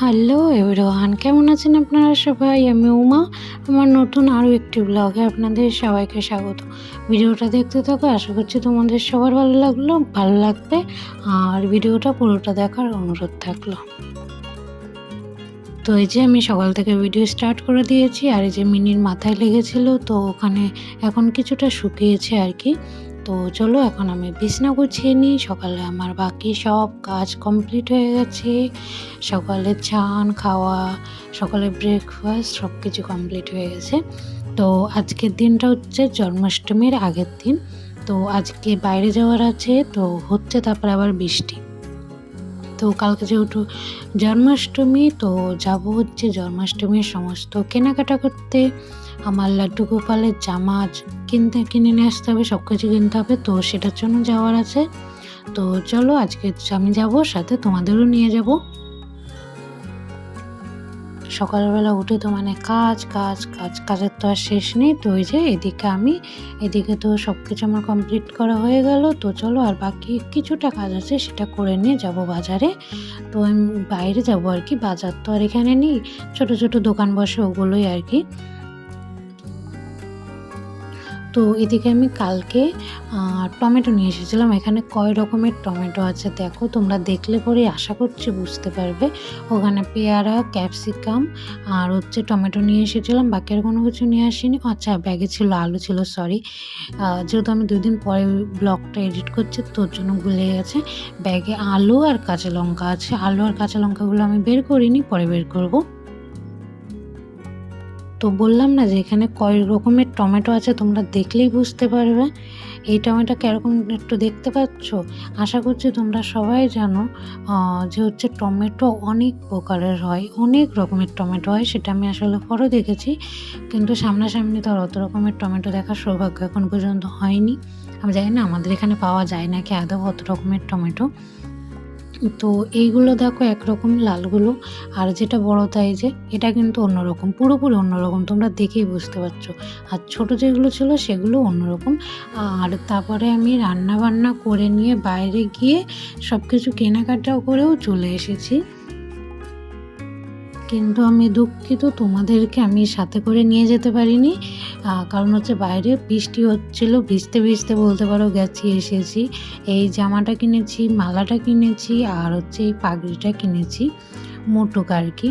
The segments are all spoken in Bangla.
হ্যালো এভরিওয়ান কেমন আছেন আপনারা সবাই? আমি উমা, আমার নতুন আরও একটি ব্লগে আপনাদের সবাইকে স্বাগত। ভিডিওটা দেখতে থাকো, আশা করছি তোমাদের সবার ভালো লাগল, ভালো লাগবে, আর ভিডিওটা পুরোটা দেখার অনুরোধ থাকল। তো এই যে আমি সকাল থেকে ভিডিও স্টার্ট করে দিয়েছি, আর এই যে মিনির মাথায় লেগেছিল, তো ওখানে এখন কিছুটা শুকিয়েছে আর কি। তো চলো এখন আমি বিছনা গুছিয়ে নিই। সকালে আমার বাকি সব কাজ কমপ্লিট হয়ে গেছে। সকালে চান, খাওয়া, সকালে ব্রেকফাস্ট সব কিছু কমপ্লিট হয়ে গেছে। তো আজকের দিনটা হচ্ছে জন্মাষ্টমীর আগের দিন। তো আজকে বাইরে যাওয়ার আছে, তো হচ্ছে তারপরে আবার বৃষ্টি। তো কালকে যেহেতু জন্মাষ্টমী, তো যাব হচ্ছে জন্মাষ্টমীর সমস্ত কেনাকাটা করতে। আমার লাড্ডু গোপালের জামা কিনতে, কিনে নিয়ে আসতে হবে সব কিছু কিনতে হবে, তো সেটার জন্য যাওয়ার আছে। তো চলো আজকে আমি যাব, সাথে তোমাদেরও নিয়ে যাব। সকালবেলা উঠে তো মানে কাজ কাজ কাজ, কাজের তো আর শেষ নেই। তো ওই যে এদিকে আমি, এদিকে তো সব কিছু আমার কমপ্লিট করা হয়ে গেল। তো চলো আর বাকি কিছুটা কাজ আছে সেটা করে নিয়ে যাব বাজারে। তো আমি বাইরে যাব আর কি, বাজার তো আর এখানে নেই। ছোট ছোট দোকান বসে ওগুলোই আর কি। তো এদিকে আমি কালকে টমেটো নিয়ে এসেছিলাম। এখানে কয় রকমের টমেটো আছে দেখো, তোমরা দেখলে পরে আশা করছি বুঝতে পারবে। ওখানে পেয়ারা, ক্যাপসিকাম আর হচ্ছে টমেটো নিয়ে এসেছিলাম, বাকি আর কোনো কিছু নিয়ে আসিনি। আচ্ছা ব্যাগে ছিল আলু ছিল সরি যেহেতু আমি দুদিন পরে ব্লগটা এডিট করছি তোর জন্য ভুলে গেছে। ব্যাগে আলু আর কাঁচা লঙ্কা আছে। আলু আর কাঁচা লঙ্কাগুলো আমি বের করিনি, পরে বের করব। তো বললাম না যে এখানে কয় রকমের টমেটো আছে, তোমরা দেখলেই বুঝতে পারবে। এই টমেটো কীরকম একটু দেখতে পাচ্ছ? আশা করছি তোমরা সবাই জানো যে হচ্ছে টমেটো অনেক প্রকারের হয়, অনেক রকমের টমেটো হয়, সেটা আমি আসলে পরও দেখেছি। কিন্তু সামনাসামনি তো আর অত রকমের টমেটো দেখার সৌভাগ্য এখন পর্যন্ত হয়নি। আমি জানি না, আমাদের এখানে পাওয়া যায় নাকি আদৌ অত রকমের টমেটো। তো এইগুলো দেখো একরকম লালগুলো, আর যেটা বড় তাই যে এটা কিন্তু অন্যরকম, পুরোপুরি অন্যরকম, তোমরা দেখেই বুঝতে পারছ। আর ছোট যেগুলো ছিল সেগুলো অন্যরকম। আর তারপরে আমি রান্না বান্না করে নিয়ে বাইরে গিয়ে সব কিছু কেনাকাটাও করেও চলে এসেছি। কিন্তু আমি দুঃখিত, তোমাদেরকে আমি সাথে করে নিয়ে যেতে পারিনি। কারণ হচ্ছে বাইরে বৃষ্টি হচ্ছিল, ভিজতে ভিজতে বলতে পারো গেছি, এসেছি। এই জামাটা কিনেছি, মালাটা কিনেছি, আর হচ্ছে এই পাগড়িটা কিনেছি, মোটুক আর কি।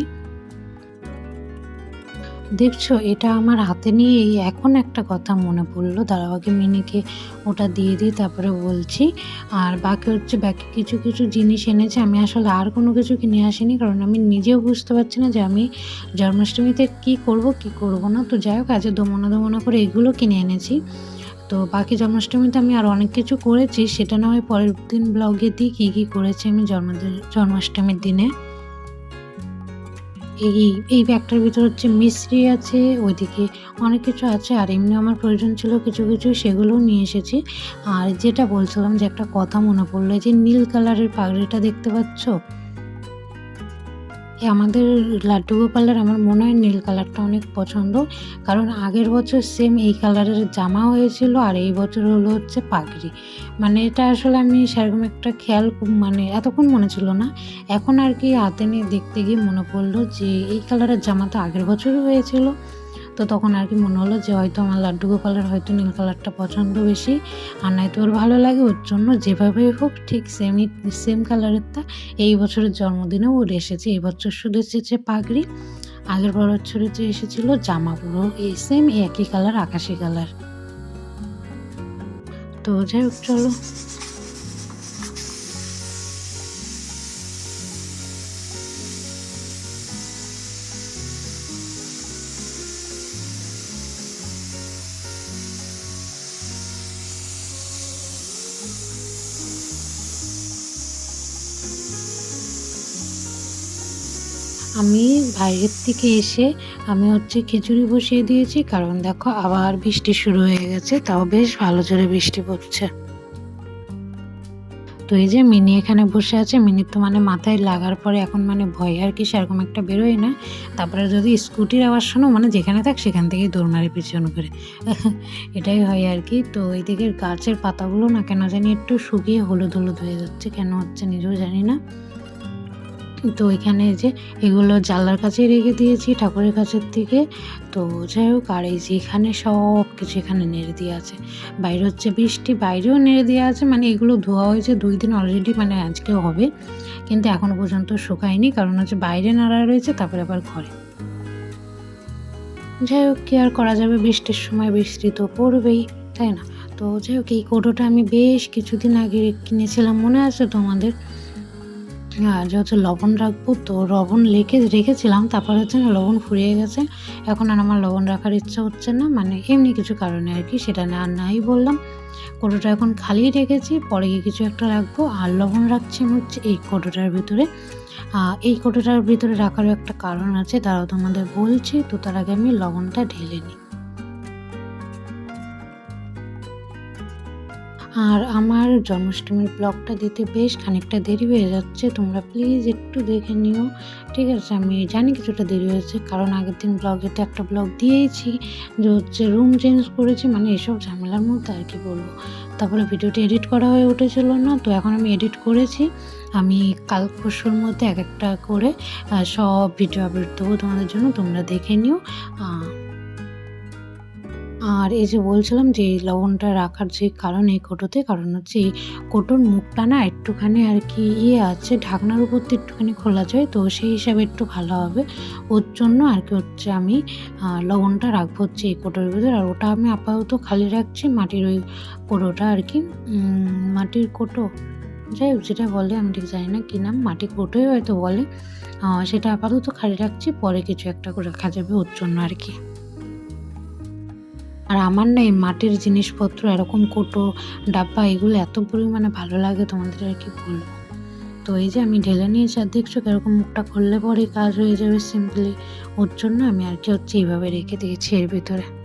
দেখছ, এটা আমার হাতে নিয়ে এই এখন একটা কথা মনে পড়ল। দাঁড়াবাকে মিনিকে ওটা দিয়ে দিই, তারপরে বলছি। আর বাকি হচ্ছে বাকি কিছু কিছু জিনিস এনেছে, আমি আসলে আর কোনো কিছু কিনে আসিনি, কারণ আমি নিজেও বুঝতে পারছি না যে আমি জন্মাষ্টমীতে কি করব কি করব না। তো যাই হোক আজ দমনা দমনা করে এগুলো কিনে এনেছি। তো বাকি জন্মাষ্টমীতে আমি আর অনেক কিছু করেছি, সেটা না হয় পরের দিন ব্লগে দিই কী কী করেছি আমি জন্মদিন জন্মাষ্টমীর দিনে। এই এই ব্যাগটার ভিতর হচ্ছে মিশ্রি আছে, ওইদিকে অনেক কিছু আছে, আর এমনি আমার প্রয়োজন ছিল কিছু কিছু সেগুলোও নিয়ে এসেছি। আর যেটা বলছিলাম যে একটা কথা মনে পড়ল যে নীল কালারের পাগড়িটা দেখতে পাচ্ছ? আমাদের লাড্ডু গোপালের আমার মনে হয় নীল কালারটা অনেক পছন্দ। কারণ আগের বছর সেম এই কালারের জামা হয়েছিল আর এই বছর হলো হচ্ছে পাগড়ি। মানে এটা আসলে আমি সেরকম একটা খেয়াল মানে এতক্ষণ মনে ছিল না। এখন আর কি হাতে নিয়ে দেখতে গিয়ে মনে পড়ল যে এই কালারের জামা তো আগের বছরই হয়েছিল। তো তখন আর কি মনে হলো যে হয়তো আমার লাড্ডু গোপালের হয়তো নীল কালারটা পছন্দ বেশি। আর নয়তো ওর ভালো লাগে, ওর জন্য যেভাবেই হোক ঠিক সেমই সেম কালারেরটা এই বছরের জন্মদিনেও ওর এসেছে। এই বছর শুধু এসেছে পাগড়ি, আগের বড় বছরে যে এসেছিল জামা পুরো এই সেম একই কালার আকাশি কালার তো যাই হোক, চলো। আমি বাইরের থেকে এসে আমি হচ্ছে খিচুড়ি বসিয়ে দিয়েছি, কারণ দেখো আবার বৃষ্টি শুরু হয়ে গেছে, তাও বেশ ভালো জোরে বৃষ্টি পড়ছে। তো এই যে মিনি এখানে বসে আছে মিনির তো মানে মাথায় লাগার পরে এখন মানে ভয় আর কি সেরকম একটা বেরোয় না। তারপরে যদি স্কুটির আওয়াজ শোনো মানে যেখানে থাক সেখান থেকেই দৌড় মারে পিছন করে। এটাই হয় আর কি। তো এইদিকের গাছের পাতাগুলো না কেন জানি একটু শুকিয়ে হলুদ হলুদ হয়ে যাচ্ছে, কেন হচ্ছে নিজেও জানি না। তো এখানে যে এগুলো জানলার কাছে রেখে দিয়েছি, ঠাকুরের কাছের থেকে। তো যাই হোক, আর এই যে এখানে সব কিছু এখানে নেড়ে দিয়ে আছে। বাইরে হচ্ছে বৃষ্টি, বাইরেও নেড়ে দেওয়া আছে। মানে এগুলো ধোয়া হয়েছে দুই দিন অলরেডি মানে আজকেও হবে। কিন্তু এখনও পর্যন্ত শুকায়নি, কারণ হচ্ছে বাইরে নাড়া রয়েছে, তারপরে আবার ঘরে। যাই হোক, কি আর করা যাবে? বৃষ্টির সময় বৃষ্টি তো পড়বেই, তাই না? তো যাই হোক, এই কৌটোটা আমি বেশ কিছুদিন আগে কিনেছিলাম, মনে আছে তোমাদের? আর যে হচ্ছে লবণ রাখব, তো লবণ লেখে, রেখেছিলাম, তারপর হচ্ছে না লবণ ফুরিয়ে গেছে। এখন আর আমার লবণ রাখার ইচ্ছা হচ্ছে না মানে এমনি কিছু কারণে আর কি, সেটা না আর নাই বললাম। কোটোটা এখন খালি রেখেছি, পরে গিয়ে কিছু একটা রাখব। আর লবণ রাখছি আমি হচ্ছে এই কোটোটার ভিতরে। এই কোটোটার ভিতরে রাখারও একটা কারণ আছে, তারাও তোমাদের বলছি, তো তার আগে আমি লবণটা ঢেলে নিই। আর আমার জন্মাষ্টমীর ব্লগটা দিতে বেশ খানিকটা দেরি হয়ে যাচ্ছে, তোমরা প্লিজ একটু দেখে নিও। ঠিক আছে, আমি জানি কিছুটা দেরি হয়েছে, কারণ আগের দিন ব্লগে তো একটা ব্লগ দিয়েছি, যে হচ্ছে রুম চেঞ্জ করেছি মানে এসব ঝামেলার মধ্যে আর কি বলব। তারপরে ভিডিওটি এডিট করা হয়ে উঠেছিল না, তো এখন আমি এডিট করেছি। আমি কাল পরশুর মধ্যে এক একটা করে সব ভিডিও আপলোড দেবো তোমাদের জন্য, তোমরা দেখে নিও। আর এই যে বলছিলাম যে লবণটা রাখার যে কারণ এই কোটোতে, কারণ হচ্ছে এই কোটোর মুখটা না একটুখানি আর কি ইয়ে আছে, ঢাকনার উপর তো একটুখানি খোলা যায়, তো সেই হিসাবে একটু ভালো হবে। ওর জন্য আর কি হচ্ছে আমি লবণটা রাখব হচ্ছে এই কোটোর ভিতরে, আর ওটা আমি আপাতত খালি রাখছি মাটির ওই কোটোটা আর কি। মাটির কোটো, যাই হোক যেটা বলে, আমি ঠিক জানি না কী নাম, মাটির কোটোই হয়তো বলে। সেটা আপাতত খালি রাখছি, পরে কিছু একটা করে রাখা যাবে ওর জন্য আর কি। আর আমার না এই মাটির জিনিসপত্র এরকম কোটো, ডাব্বা এগুলো এত পরিমাণে ভালো লাগে তোমাদের আর কি বলব। তো এই যে আমি ঢেলে নিয়েছি, আর দেখছ এরকম মুখটা খুললে পরে কাজ হয়ে যাবে সিম্পলি ওর জন্য আমি আর কি হচ্ছে এইভাবে রেখে দিয়েছি এর ভিতরে।